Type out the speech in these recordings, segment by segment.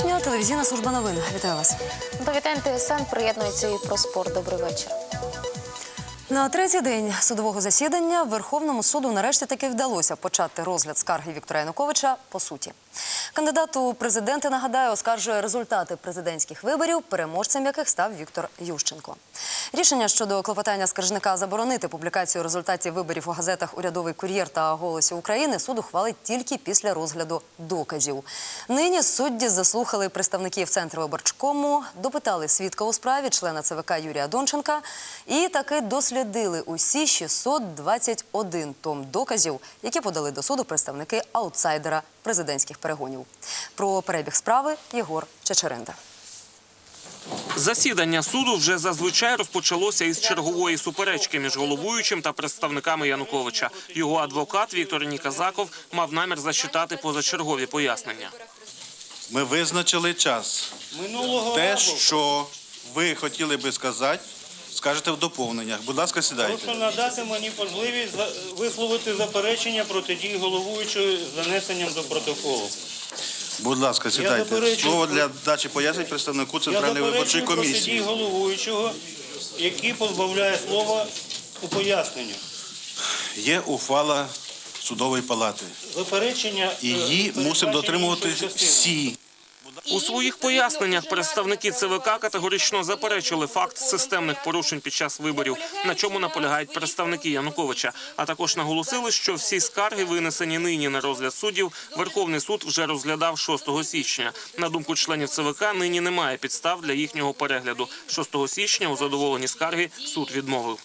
11 січня, телевізійна служба новин. Вітаю вас. До вітань ТСН приєднується і про спорт. Добрий вечір. На третій день судового засідання Верховному суду нарешті таки вдалося почати розгляд скарги Віктора Януковича по суті. Кандидат у президенти нагадаю оскаржує результати президентських виборів, переможцем яких став Віктор Ющенко. Рішення щодо клопотання скаржника заборонити публікацію результатів виборів у газетах Урядовий кур'єр та Голосі України суд ухвалить тільки після розгляду доказів. Нині судді заслухали представників центру виборчкому, допитали свідка у справі, члена ЦВК Юрія Донченка, і таки дослідили усі 621 том доказів, які подали до суду представники аутсайдера президентських перегонів. Про перебіг справи Єгор Чечеринда. Засідання суду вже зазвичай розпочалося із чергової суперечки між головуючим та представниками Януковича. Його адвокат Віктор Ніказаков мав намір зачитати позачергові пояснення. Ми визначили час. Минулого Те, що ви хотіли би сказати, скажете в доповненнях. Будь ласка, прошу сідайте. надати мені можливість висловити заперечення проти дій головуючого з занесенням до протоколу. Будь ласка, сідайте. заперечую. Слово для дачі пояснень представнику Центральної виборчої комісії. головуючого, який позбавляє слова у поясненню. Є ухвала судової палати. Заперечення І е, її мусимо дотримувати частиною. всі. У своїх поясненнях представники ЦВК категорично заперечили факт системних порушень під час виборів, на чому наполягають представники Януковича. А також наголосили, що всі скарги, винесені нині на розгляд суддів, Верховний суд вже розглядав 6 січня. На думку членів ЦВК, нині немає підстав для їхнього перегляду. 6 січня у задоволенні скарги суд відмовив.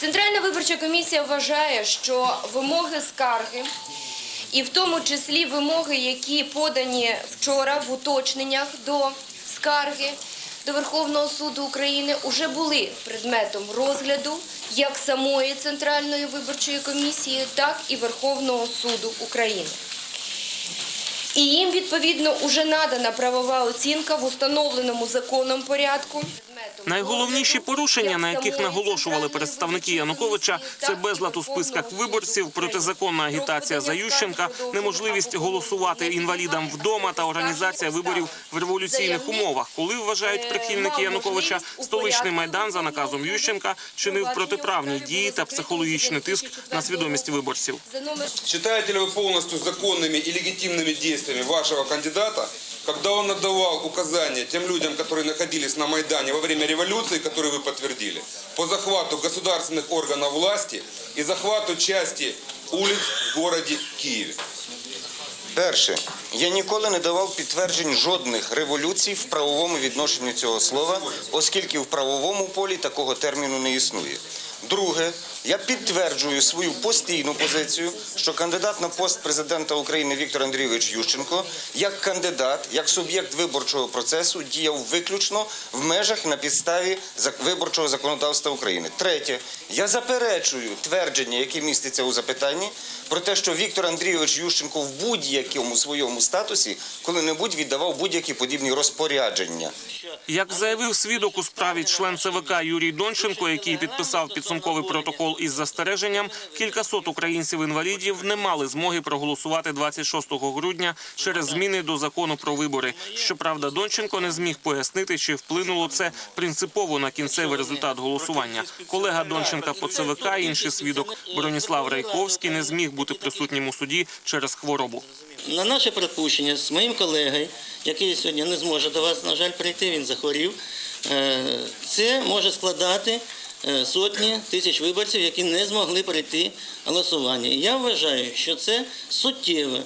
Центральна виборча комісія вважає, що вимоги скарги, і в тому числі вимоги, які подані вчора в уточненнях до скарги до Верховного суду України, уже були предметом розгляду як самої Центральної виборчої комісії, так і Верховного суду України. І їм відповідно уже надана правова оцінка в установленому законом порядку. Найголовніші порушення, на яких наголошували представники Януковича, це безлад у списках виборців, протизаконна агітація за Ющенка, неможливість голосувати інвалідам вдома та організація виборів в революційних умовах. Коли вважають прихильники Януковича, столичний майдан за наказом Ющенка чинив протиправні дії та психологічний тиск на свідомість виборців. За номер Считаете ли вы полностью законными и легитимными действиями вашего кандидата, когда он отдавал указания тем людям, которые находились на Майдане во время революции, которую вы подтвердили, по захвату государственных органов власти и захвату части улиц в городе Киеве? Перше, я ніколи не давав підтверджень жодних революцій в правовому відношенні цього слова, оскільки в правовому полі такого терміну не існує. Друге, я підтверджую свою постійну позицію, що кандидат на пост президента України Віктор Андрійович Ющенко, як кандидат, як суб'єкт виборчого процесу, діяв виключно в межах на підставі виборчого законодавства України. Третє, я заперечую твердження, яке міститься у запитанні, про те, що Віктор Андрійович Ющенко в будь-якому своєму статусі коли-небудь віддавав будь-які подібні розпорядження. Як заявив свідок у справі член ЦВК Юрій Донченко, який підписав підсумковий протокол із застереженням, кількасот українців-інвалідів не мали змоги проголосувати 26 грудня через зміни до закону про вибори. Щоправда, Донченко не зміг пояснити, чи вплинуло це принципово на кінцевий результат голосування. Колега Донченка по ЦВК, інший свідок Броніслав Райковський, не зміг бути присутнім у суді через хворобу. На наше припущення з моїм колегою, який сьогодні не зможе до вас, на жаль, прийти, він захворів. е, Це може складати сотні тисяч виборців, які не змогли прийти голосування. Я вважаю, що це суттєво.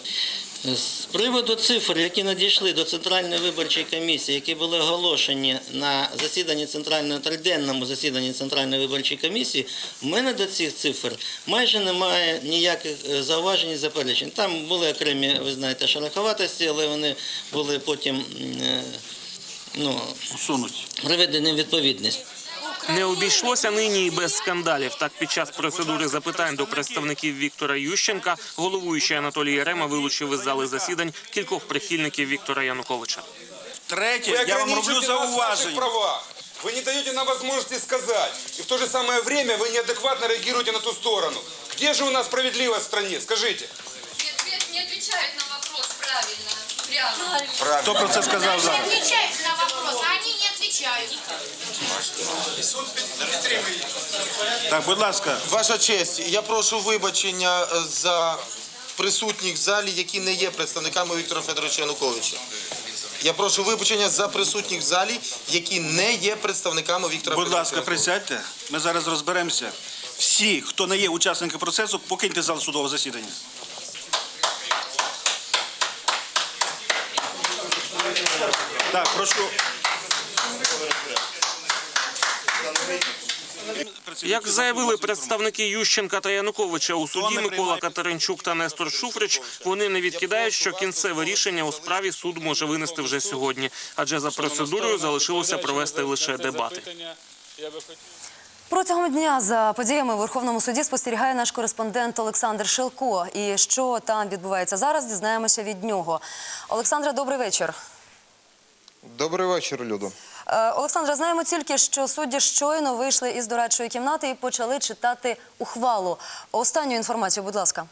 З приводу цифр, які надійшли до Центральної виборчої комісії, які були оголошені на засіданні Центральної триденному засіданні Центральної виборчої комісії, в мене до цих цифр майже немає ніяких е, зауважень і заперечень. Там були окремі, ви знаєте, шероховатості, але вони були потім е, ну, приведені в відповідність. Не обійшлося нині і без скандалів. Так, під час процедури запитань до представників Віктора Ющенка, головуючий Анатолій Ярема вилучив із зали засідань кількох прихильників Віктора Януковича. Третє, Вы я вам роблю ограничиваете нас в наших зауваження. правах. Вы не даете нам возможности сказать. И в то же самое время вы неадекватно реагируете на ту сторону. Где же у нас справедливость в стране? Скажите. Не, ответ, не отвечают на вопрос правильно. Правильно. Хто про це сказав зараз? отвечают на вопрос, а они не так, будь ласка. Ваша честь, я прошу вибачення е, за присутніх в залі, які не є представниками Віктора Федоровича Януковича. Я прошу вибачення за присутніх в залі, які не є представниками Віктора Будь Федоровича ласка, Януковича. присядьте. Ми зараз розберемося. Всі, хто не є учасниками процесу, покиньте зал судового засідання. Так, прошу. Як заявили представники Ющенка та Януковича у суді Микола Катеринчук та Нестор Шуфрич, вони не відкидають, що кінцеве рішення у справі суд може винести вже сьогодні, адже за процедурою залишилося провести лише дебати. Протягом дня за подіями у Верховному суді спостерігає наш кореспондент Олександр Шилко. І що там відбувається зараз, дізнаємося від нього. Олександре, добрий вечір. Добрий вечір, Людо. Е, Олександре, знаємо тільки, що судді щойно вийшли із дорадчої кімнати і почали читати ухвалу. Останню інформацію, будь ласка.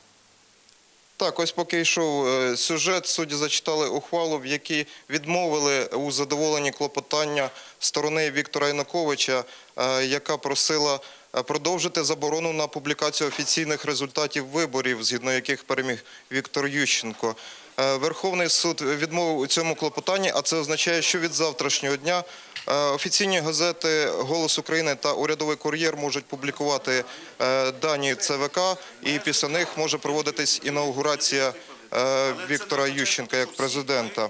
Так, ось поки йшов е, сюжет, судді зачитали ухвалу, в якій відмовили у задоволенні клопотання сторони Віктора Януковича, е, яка просила продовжити заборону на публікацію офіційних результатів виборів, згідно яких переміг Віктор Ющенко. Е, Верховний суд відмовив у цьому клопотанні, а це означає, що від завтрашнього дня е, офіційні газети Голос України та Урядовий кур'єр можуть публікувати е, дані ЦВК, і після них може проводитись інаугурація Віктора Ющенка як президента.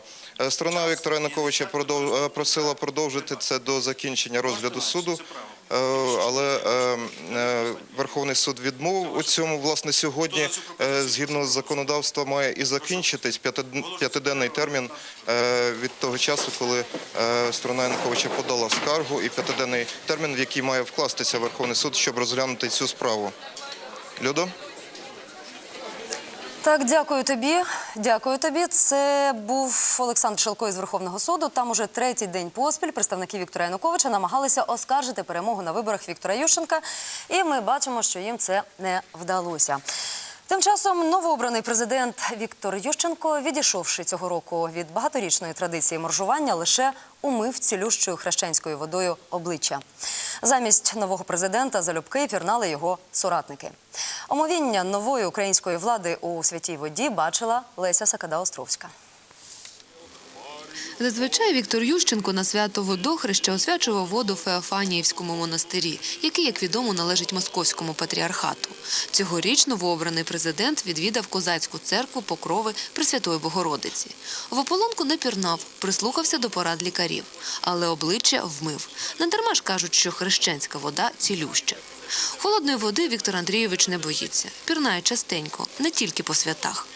Сторона Віктора Януковича просила продовжити це до закінчення розгляду суду. Е, Але е, е, Верховний суд відмовив у цьому. Власне, сьогодні, згідно законодавства, має і закінчитись п'ятид- п'ятиденний термін від того часу, коли сторона Януковича подала скаргу, і п'ятиденний термін, в який має вкластися Верховний суд, щоб розглянути цю справу. Людо? Так, дякую тобі. Дякую тобі. Це був Олександр Шелко із Верховного суду. Там уже третій день поспіль представники Віктора Януковича намагалися оскаржити перемогу на виборах Віктора Ющенка, і ми бачимо, що їм це не вдалося. Тим часом новообраний президент Віктор Ющенко, відійшовши цього року від багаторічної традиції моржування, лише умив цілющою хрещенською водою обличчя. Замість нового президента залюбки пірнали його соратники. Омовіння нової української влади у святій воді бачила Леся Сакада-Островська. Зазвичай Віктор Ющенко на свято водохреща освячував воду в Феофаніївському монастирі, який, як відомо, належить московському патріархату. Цьогоріч новообраний президент відвідав козацьку церкву Покрови Пресвятої Богородиці. В ополонку не пірнав, прислухався до порад лікарів, але обличчя вмив. Не дарма ж кажуть, що хрещенська вода цілюща. Холодної води Віктор Андрійович не боїться. Пірнає частенько, не тільки по святах.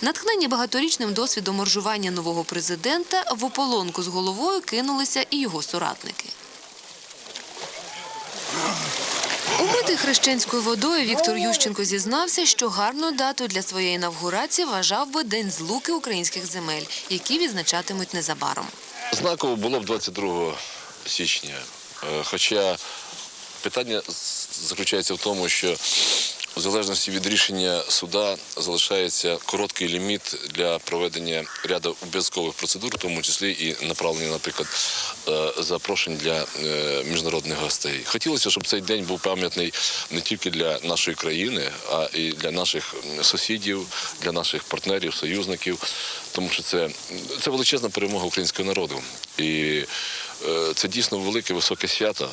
Натхнені багаторічним досвідом моржування нового президента в ополонку з головою кинулися і його соратники. Умитий хрещенською водою Віктор Ющенко зізнався, що гарною датою для своєї інавгурації вважав би День злуки українських земель, які відзначатимуть незабаром. Знаково було б 22 січня. Е, Хоча питання заключається в тому, що в залежності від рішення суда залишається короткий ліміт для проведення ряду обов'язкових процедур, в тому числі і направлення, наприклад, е, запрошень для е, міжнародних гостей. Хотілося, щоб цей день був пам'ятний не тільки для нашої країни, а і для наших сусідів, для наших партнерів, союзників, тому що це, це величезна перемога українського народу. І е, це дійсно велике високе свято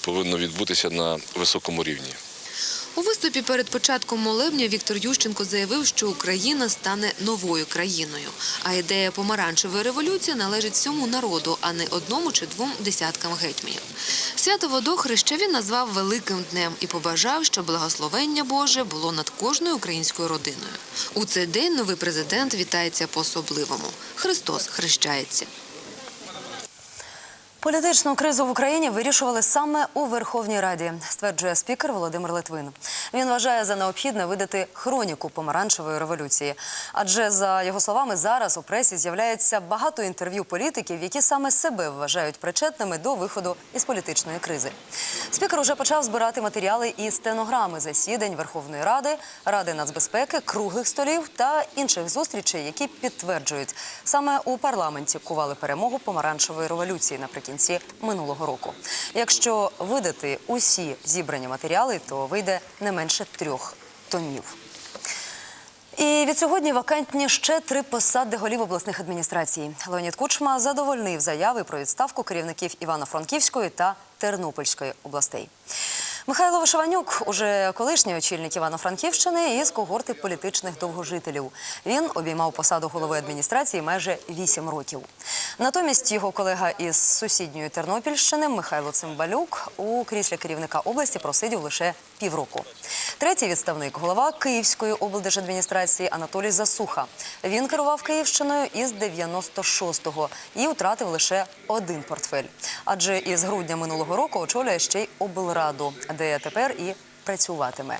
повинно відбутися на високому рівні. У виступі перед початком молебня Віктор Ющенко заявив, що Україна стане новою країною. А ідея помаранчевої революції належить всьому народу, а не одному чи двом десяткам гетьманів. Свято водохреща він назвав великим днем і побажав, що благословення Боже було над кожною українською родиною. У цей день новий президент вітається по-особливому. Христос хрещається. Політичну кризу в Україні вирішували саме у Верховній Раді, стверджує спікер Володимир Литвин. Він вважає за необхідне видати хроніку помаранчевої революції. Адже за його словами, зараз у пресі з'являється багато інтерв'ю політиків, які саме себе вважають причетними до виходу із політичної кризи. Спікер уже почав збирати матеріали і стенограми засідань Верховної Ради, Ради нацбезпеки, круглих столів та інших зустрічей, які підтверджують, саме у парламенті кували перемогу помаранчевої революції наприкінці минулого року. Якщо видати усі зібрані матеріали, то вийде не менше трьох томів. І від сьогодні вакантні ще три посади голів обласних адміністрацій. Леонід Кучма задовольнив заяви про відставку керівників Івано-Франківської та Тернопільської областей. Михайло Вишиванюк, уже колишній очільник Івано-Франківщини із когорти політичних довгожителів. Він обіймав посаду голови адміністрації майже вісім років. Натомість його колега із сусідньої Тернопільщини Михайло Цимбалюк у кріслі керівника області просидів лише півроку. Третій відставник голова Київської облдержадміністрації Анатолій Засуха. Він керував Київщиною із 96-го і втратив лише один портфель. Адже із грудня минулого року очолює ще й облраду, де тепер і працюватиме.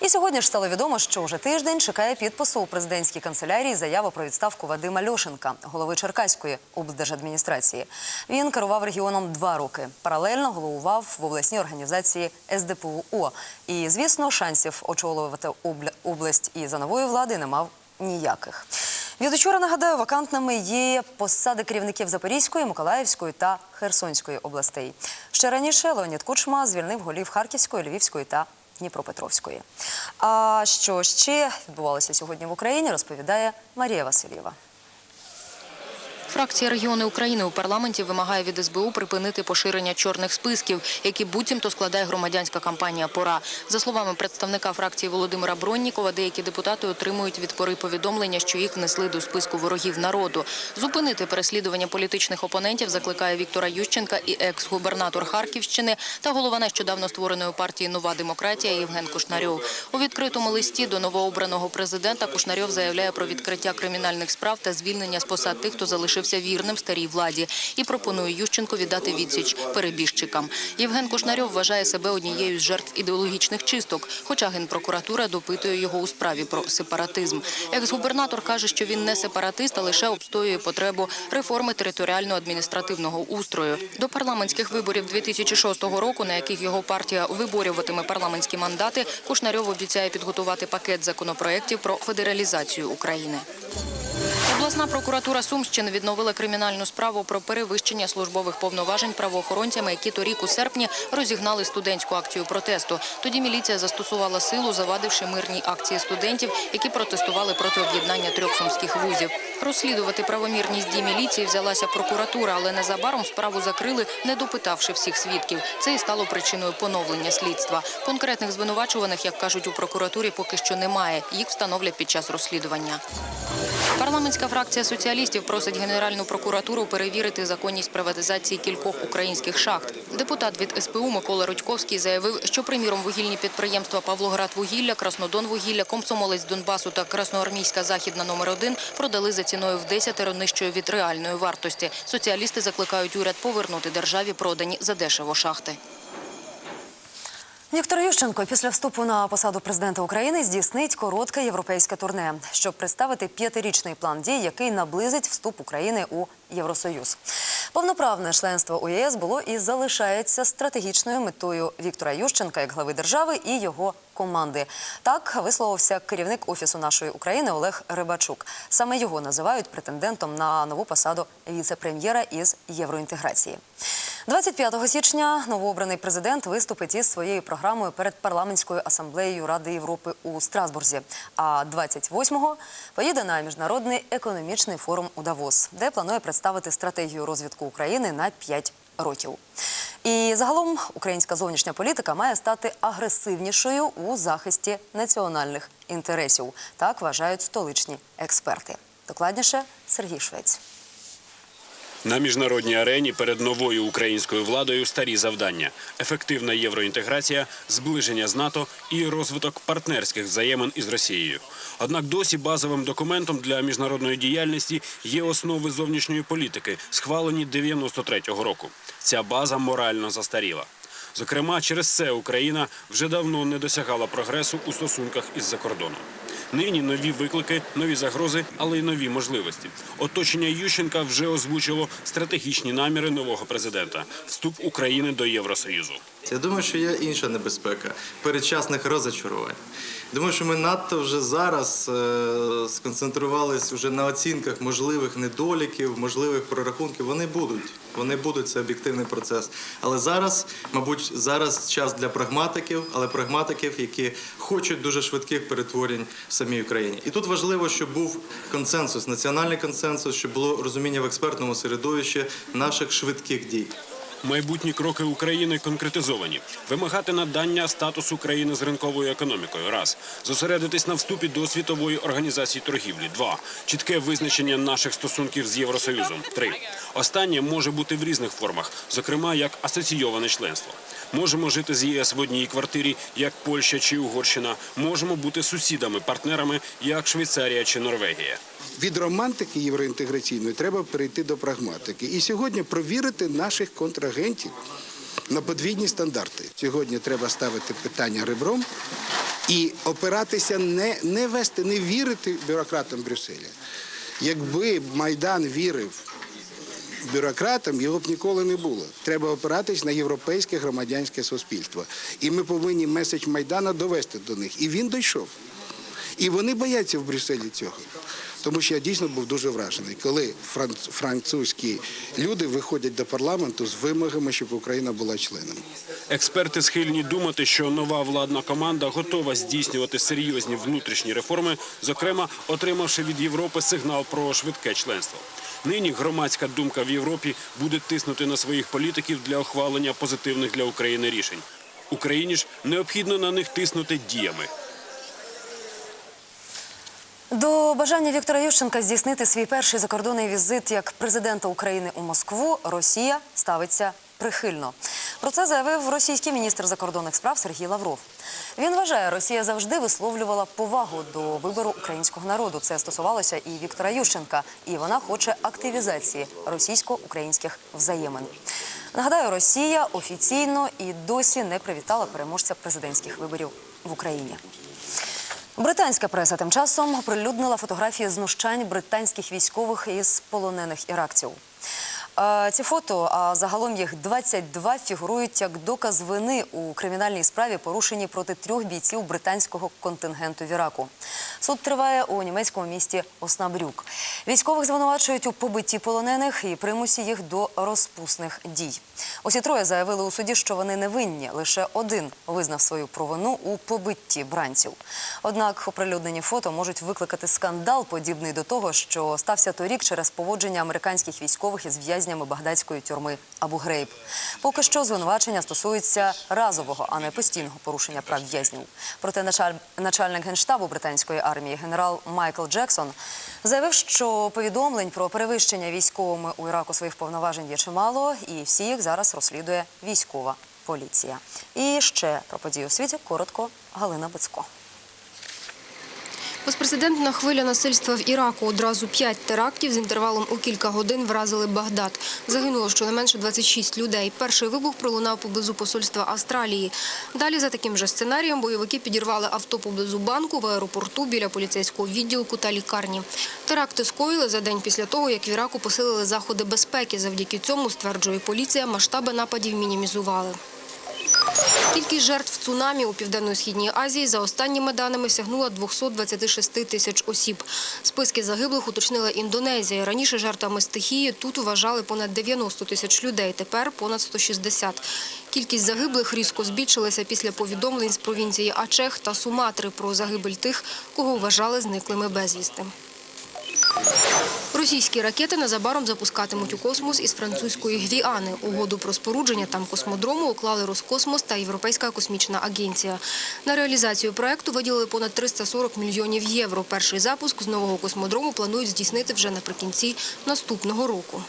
І сьогодні ж стало відомо, що вже тиждень чекає підпису у президентській канцелярії заява про відставку Вадима Льошенка, голови Черкаської облдержадміністрації. Він керував регіоном два роки. Паралельно головував в обласній організації СДПУО. І, звісно, шансів очолювати область і за нової влади не мав ніяких. Від учора, нагадаю, вакантними є посади керівників Запорізької, Миколаївської та Херсонської областей. Ще раніше Леонід Кучма звільнив голів Харківської, Львівської та Дніпропетровської. А що ще відбувалося сьогодні в Україні, розповідає Марія Васильєва. Фракція регіони України у парламенті вимагає від СБУ припинити поширення чорних списків, які буцімто складає громадянська кампанія Пора. За словами представника фракції Володимира Броннікова, деякі депутати отримують від пори повідомлення, що їх внесли до списку ворогів народу. Зупинити переслідування політичних опонентів закликає Віктора Ющенка і екс-губернатор Харківщини та голова нещодавно створеної партії Нова демократія Євген Кушнарьов. У відкритому листі до новообраного президента Кушнарьов заявляє про відкриття кримінальних справ та звільнення з посад тих, хто залишився вірним старій владі, і пропонує Ющенко віддати відсіч перебіжчикам. Євген Кушнарьов вважає себе однією з жертв ідеологічних чисток, хоча генпрокуратура допитує його у справі про сепаратизм. Екс-губернатор каже, що він не сепаратист, а лише обстоює потребу реформи територіально-адміністративного устрою. До парламентських виборів 2006 року, на яких його партія виборюватиме парламентські мандати, Кушнарьов обіцяє підготувати пакет законопроєктів про федералізацію України. Обласна прокуратура Сумщини відновила кримінальну справу про перевищення службових повноважень правоохоронцями, які торік у серпні розігнали студентську акцію протесту. Тоді міліція застосувала силу, завадивши мирній акції студентів, які протестували проти об'єднання трьох сумських вузів. Розслідувати правомірність дій міліції взялася прокуратура, але незабаром справу закрили, не допитавши всіх свідків. Це і стало причиною поновлення слідства. Конкретних звинувачуваних, як кажуть у прокуратурі, поки що немає. Їх встановлять під час розслідування. Парламентська фракція соціалістів просить Генеральну прокуратуру перевірити законність приватизації кількох українських шахт. Депутат від СПУ Микола Рудьковський заявив, що, приміром, вугільні підприємства Павлоград-Вугілля, Краснодон-Вугілля, Комсомолець Донбасу та Красноармійська Західна номер 1 продали за ціною в 10 нижчою від реальної вартості. Соціалісти закликають уряд повернути державі продані задешево шахти. Віктор Ющенко після вступу на посаду президента України здійснить коротке європейське турне, щоб представити п'ятирічний план дій, який наблизить вступ України у Євросоюз. Повноправне членство у ЄС було і залишається стратегічною метою Віктора Ющенка як глави держави і його команди. Так висловився керівник офісу нашої України Олег Рибачук. Саме його називають претендентом на нову посаду віце-прем'єра із євроінтеграції. 25 січня новообраний президент виступить із своєю програмою перед парламентською асамблеєю Ради Європи у Страсбурзі. А 28-го поїде на міжнародний економічний форум у Давос, де планує представити стратегію розвитку України на 5 років. І загалом українська зовнішня політика має стати агресивнішою у захисті національних інтересів. Так вважають столичні експерти. Докладніше Сергій Швець. На міжнародній арені перед новою українською владою старі завдання: ефективна євроінтеграція, зближення з НАТО і розвиток партнерських взаємин із Росією. Однак досі базовим документом для міжнародної діяльності є основи зовнішньої політики, схвалені 93-го року. Ця база морально застаріла. Зокрема, через це Україна вже давно не досягала прогресу у стосунках із закордоном. Нині нові виклики, нові загрози, але й нові можливості. Оточення Ющенка вже озвучило стратегічні наміри нового президента вступ України до Євросоюзу. Я думаю, що є інша небезпека передчасних розочарувань. Думаю, що ми надто вже зараз е, сконцентрувалися вже на оцінках можливих недоліків, можливих прорахунків. Вони будуть. Вони будуть, це об'єктивний процес. Але зараз, мабуть, зараз час для прагматиків, але прагматиків, які хочуть дуже швидких перетворень в самій Україні. І тут важливо, щоб був консенсус, національний консенсус, щоб було розуміння в експертному середовищі наших швидких дій. Майбутні кроки України конкретизовані: вимагати надання статусу країни з ринковою економікою. Раз зосередитись на вступі до світової організації торгівлі. Два чітке визначення наших стосунків з Євросоюзом. Три останнє може бути в різних формах, зокрема як асоційоване членство. Можемо жити з ЄС в одній квартирі, як Польща чи Угорщина. Можемо бути сусідами, партнерами, як Швейцарія чи Норвегія. Від романтики євроінтеграційної треба перейти до прагматики. І сьогодні провірити наших контрагентів на подвійні стандарти. Сьогодні треба ставити питання ребром і опиратися, не, не вести, не вірити бюрократам Брюсселя. Якби Майдан вірив бюрократам, його б ніколи не було. Треба опиратись на європейське громадянське суспільство. І ми повинні меседж Майдана довести до них. І він дійшов. І вони бояться в Брюсселі цього. Тому що я дійсно був дуже вражений, коли франц- французькі люди виходять до парламенту з вимогами, щоб Україна була членом. Експерти схильні думати, що нова владна команда готова здійснювати серйозні внутрішні реформи, зокрема, отримавши від Європи сигнал про швидке членство. Нині громадська думка в Європі буде тиснути на своїх політиків для ухвалення позитивних для України рішень. Україні ж необхідно на них тиснути діями. До бажання Віктора Ющенка здійснити свій перший закордонний візит як президента України у Москву Росія ставиться прихильно. Про це заявив російський міністр закордонних справ Сергій Лавров. Він вважає, Росія завжди висловлювала повагу до вибору українського народу. Це стосувалося і Віктора Ющенка, і вона хоче активізації російсько-українських взаємин. Нагадаю, Росія офіційно і досі не привітала переможця президентських виборів в Україні. Британська преса тим часом оприлюднила фотографії знущань британських військових із полонених іракців. Е, Ці фото, а загалом їх 22, фігурують як доказ вини у кримінальній справі, порушеній проти трьох бійців британського контингенту в Іраку. Суд триває у німецькому місті Оснабрюк. Військових звинувачують у побитті полонених і примусі їх до розпусних дій. Усі троє заявили у суді, що вони не винні. Лише один визнав свою провину у побитті бранців. Однак оприлюднені фото можуть викликати скандал, подібний до того, що стався торік через поводження американських військових із в'язнями багдадської тюрми Абу Грейб. Поки що звинувачення стосуються разового, а не постійного порушення прав в'язнів. Проте началь- начальник генштабу британської армії генерал Майкл Джексон заявив, що повідомлень про перевищення військовими у Іраку своїх повноважень є чимало, і всі їх зараз розслідує військова поліція. І ще про події у світі коротко Галина Бицько. Безпрецедентна хвиля насильства в Іраку. Одразу п'ять терактів з інтервалом у кілька годин вразили Багдад. Загинуло щонайменше 26 людей. Перший вибух пролунав поблизу посольства Австралії. Далі за таким же сценарієм бойовики підірвали авто поблизу банку, в аеропорту, біля поліцейського відділку та лікарні. Теракти скоїли за день після того, як в Іраку посилили заходи безпеки. Завдяки цьому, стверджує поліція, масштаби нападів мінімізували. Кількість жертв цунамі у Південно-Східній Азії за останніми даними сягнула 226 тисяч осіб. Списки загиблих уточнила Індонезія. Раніше жертвами стихії тут вважали понад 90 тисяч людей, тепер понад 160. Кількість загиблих різко збільшилася після повідомлень з провінції Ачех та Суматри про загибель тих, кого вважали зниклими безвісти. Російські ракети незабаром запускатимуть у космос із французької Гвіани. Угоду про спорудження там космодрому уклали Роскосмос та Європейська космічна агенція. На реалізацію проекту виділили понад 340 мільйонів євро. Перший запуск з нового космодрому планують здійснити вже наприкінці наступного року.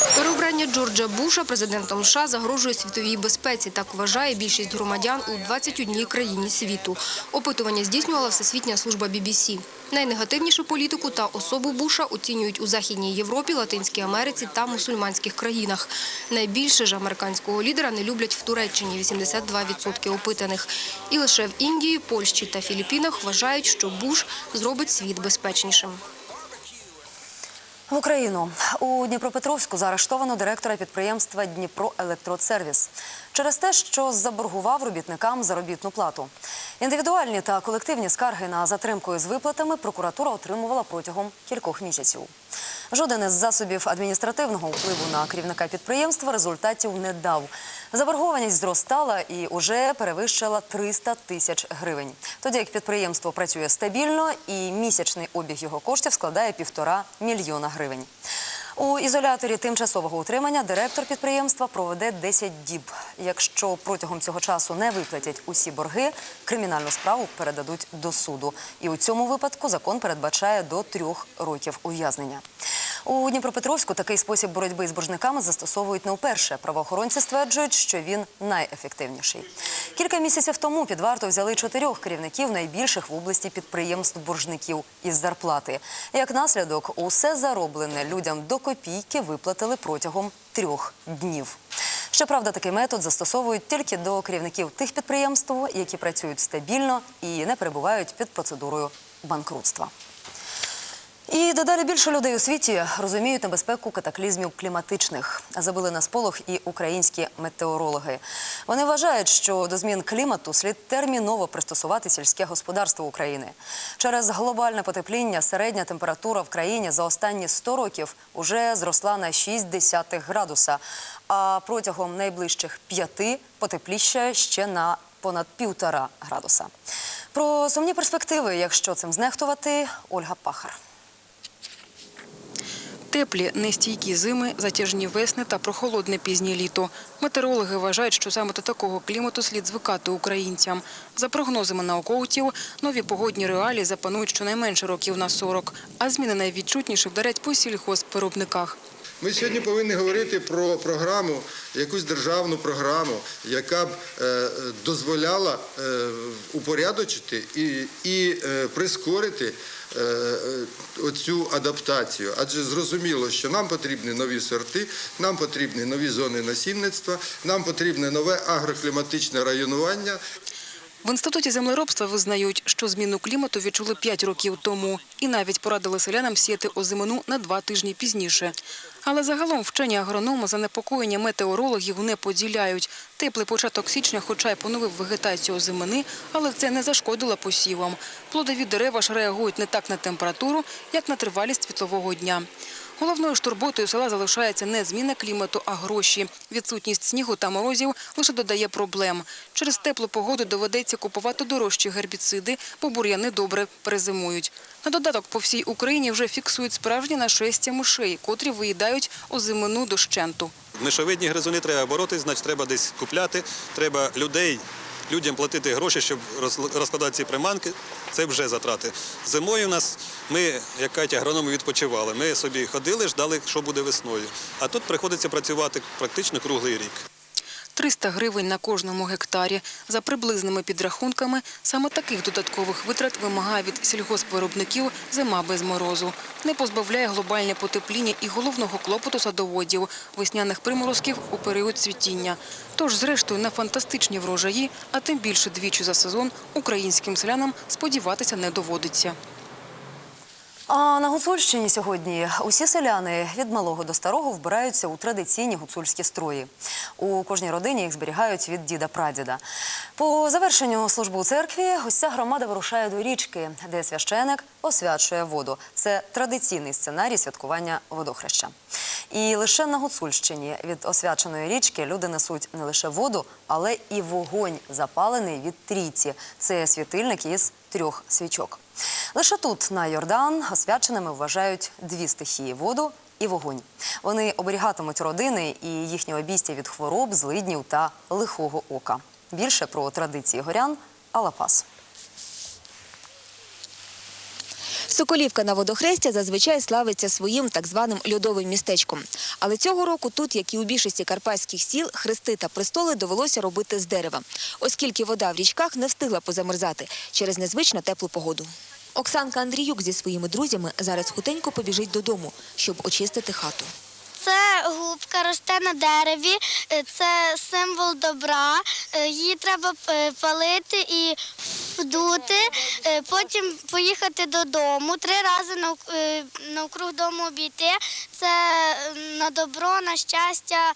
Переобрання Джорджа Буша президентом США загрожує світовій безпеці. Так вважає більшість громадян у 21 країні світу. Опитування здійснювала Всесвітня служба BBC. Найнегативнішу політику та особу Буша оцінюють у Західній Європі, Латинській Америці та мусульманських країнах. Найбільше ж американського лідера не люблять в Туреччині – 82% опитаних. І лише в Індії, Польщі та Філіппінах вважають, що Буш зробить світ безпечнішим. В Україну у Дніпропетровську заарештовано директора підприємства Дніпроелектроцервіс через те, що заборгував робітникам заробітну плату. Індивідуальні та колективні скарги на затримку із виплатами прокуратура отримувала протягом кількох місяців. Жоден із засобів адміністративного впливу на керівника підприємства результатів не дав. Заборгованість зростала і уже перевищила 300 тисяч гривень. Тоді як підприємство працює стабільно і місячний обіг його коштів складає півтора мільйона гривень. У ізоляторі тимчасового утримання директор підприємства проведе 10 діб. Якщо протягом цього часу не виплатять усі борги, кримінальну справу передадуть до суду. І у цьому випадку закон передбачає до трьох років ув'язнення. У Дніпропетровську такий спосіб боротьби з боржниками застосовують не вперше. Правоохоронці стверджують, що він найефективніший. Кілька місяців тому під варту взяли чотирьох керівників найбільших в області підприємств боржників із зарплати. Як наслідок, усе зароблене людям до копійки виплатили протягом трьох днів. Щоправда, такий метод застосовують тільки до керівників тих підприємств, які працюють стабільно і не перебувають під процедурою банкрутства. І дедалі більше людей у світі розуміють небезпеку катаклізмів кліматичних. Забили на сполох і українські метеорологи. Вони вважають, що до змін клімату слід терміново пристосувати сільське господарство України. Через глобальне потепління середня температура в країні за останні 100 років уже зросла на 0,6 градуса, а протягом найближчих п'яти потепліще ще на понад півтора градуса. Про сумні перспективи, якщо цим знехтувати, Ольга Пахар. Теплі, нестійкі зими, затяжні весни та прохолодне пізнє літо. Метеорологи вважають, що саме до такого клімату слід звикати українцям. За прогнозами науковців, нові погодні реалії запанують щонайменше років на 40, а зміни найвідчутніше вдарять по сільхозвиробниках. Ми сьогодні повинні говорити про програму, якусь державну програму, яка б е, дозволяла е, упорядочити і, е, прискорити оцю адаптацію. Адже зрозуміло, що нам потрібні нові сорти, нам потрібні нові зони насінництва, нам потрібне нове агрокліматичне районування. В інституті землеробства визнають, що зміну клімату відчули 5 років тому і навіть порадили селянам сіяти озимину на два тижні пізніше. Але загалом вчені агрономи занепокоєння метеорологів не поділяють. Теплий початок січня, хоча й поновив вегетацію озимини, але це не зашкодило посівам. Плодові дерева ж реагують не так на температуру, як на тривалість світлового дня. Головною ж турботою села залишається не зміна клімату, а гроші. Відсутність снігу та морозів лише додає проблем. Через теплу погоду доведеться купувати дорожчі гербіциди, бо бур'яни добре перезимують. На додаток по всій Україні вже фіксують справжні нашестя мишей, котрі виїдають озимину дощенту. Мишовидні гризуни треба боротись, значить треба десь купляти, треба людей, людям платити гроші, щоб розкладати ці приманки. Це вже затрати. Зимою у нас ми, як Катя, агрономи відпочивали. Ми собі ходили, ждали, що буде весною. А тут приходиться працювати практично круглий рік. 300 гривень на кожному гектарі. За приблизними підрахунками, саме таких додаткових витрат вимагає від сільгоспвиробників зима без морозу. Не позбавляє глобальне потепління і головного клопоту садоводів – весняних приморозків у період цвітіння. Тож, зрештою, на фантастичні врожаї, а тим більше двічі за сезон, українським селянам сподіватися не доводиться. А на Гуцульщині сьогодні усі селяни від малого до старого вбираються у традиційні гуцульські строї. У кожній родині їх зберігають від діда-прадіда. По завершенню служби у церкві ця громада вирушає до річки, де священик освячує воду. Це традиційний сценарій святкування водохреща. І лише на Гуцульщині від освяченої річки люди несуть не лише воду, але і вогонь, запалений від трійці. Це світильник із трьох свічок. Лише тут, на Йордан, освяченими вважають дві стихії воду і вогонь. Вони оберігатимуть родини і їхні обійстя від хвороб, злиднів та лихого ока. Більше про традиції горян Алапас. Соколівка на водохрестя зазвичай славиться своїм так званим льодовим містечком. Але цього року тут, як і у більшості карпатських сіл, хрести та престоли довелося робити з дерева, оскільки вода в річках не встигла позамерзати через незвично теплу погоду. Оксанка Андріюк зі своїми друзями зараз хутенько побіжить додому, щоб очистити хату. Це губка росте на дереві, е, це символ добра. Е, Її треба палити і вдути, е, потім поїхати додому, три рази нав- навкруг дому обійти. Це на добро, на щастя,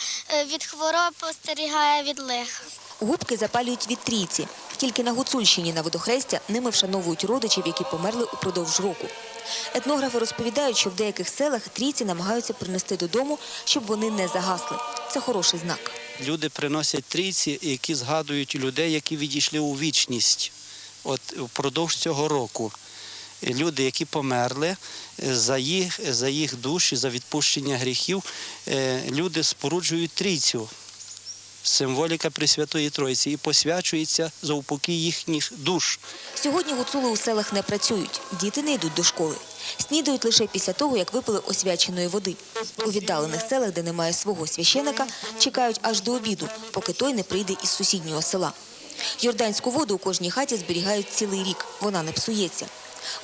від хвороб остерігає від лиха. Губки запалюють від трійці. Тільки на Гуцульщині на водохрестя ними вшановують родичів, які померли упродовж року. Етнографи розповідають, що в деяких селах трійці намагаються принести додому, щоб вони не загасли. Це хороший знак. Люди приносять трійці, які згадують людей, які відійшли у вічність от впродовж цього року. Люди, які померли е, за їх, за їх душі, за відпущення гріхів, е, люди споруджують трійцю, символіка Пресвятої Тройці, і посвячується за упокій їхніх душ. Сьогодні гуцули у селах не працюють, діти не йдуть до школи. Снідають лише після того, як випили освяченої води. У віддалених селах, де немає свого священика, чекають аж до обіду, поки той не прийде із сусіднього села. Йорданську воду у кожній хаті зберігають цілий рік, вона не псується.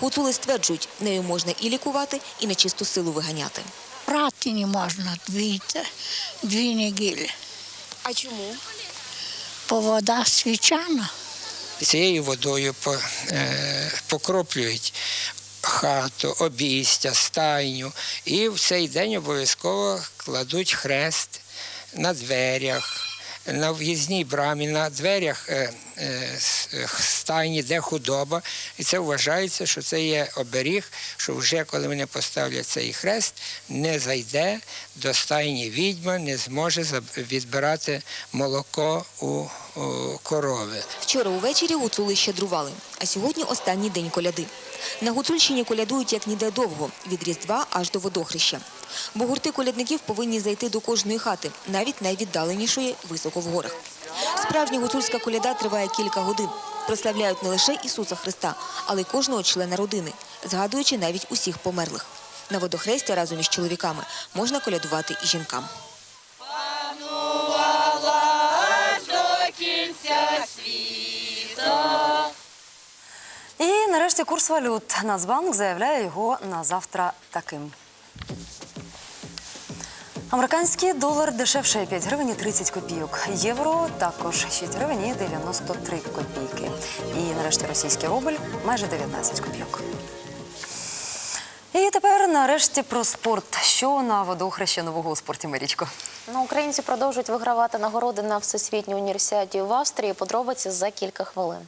Гуцули стверджують, нею можна і лікувати, і на чисту силу виганяти. Прати не можна дві, дві неділі, А чому? бо вода свічана. Цією водою е, покроплюють хату, обійстя, стайню. І в цей день обов'язково кладуть хрест на дверях, на в'їзній брамі, на дверях е, стайні, де худоба. І це вважається, що це є оберіг, що вже коли вони поставлять цей хрест, не зайде до стайні відьма, не зможе відбирати молоко у корови. Вчора увечері гуцули щедрували, а сьогодні останній день коляди. На Гуцульщині колядують як ніде довго, від Різдва аж до водохреща. Бо гурти колядників повинні зайти до кожної хати, навіть найвіддаленішої високо в горах. Справжня гуцульська коляда триває кілька годин. Прославляють не лише Ісуса Христа, але й кожного члена родини, згадуючи навіть усіх померлих. На водохрестя разом із чоловіками можна колядувати і жінкам. І нарешті курс валют. Нацбанк заявляє його на завтра таким. Американський долар дешевше 5 гривень і 30 копійок. Євро також 6 гривень і 93 копійки. І нарешті російський рубль майже 19 копійок. І тепер нарешті про спорт. Що на водохреща нового у спорті Марічко? Ну, українці продовжують вигравати нагороди на всесвітній універсіаді в Австрії. Подробиці за кілька хвилин.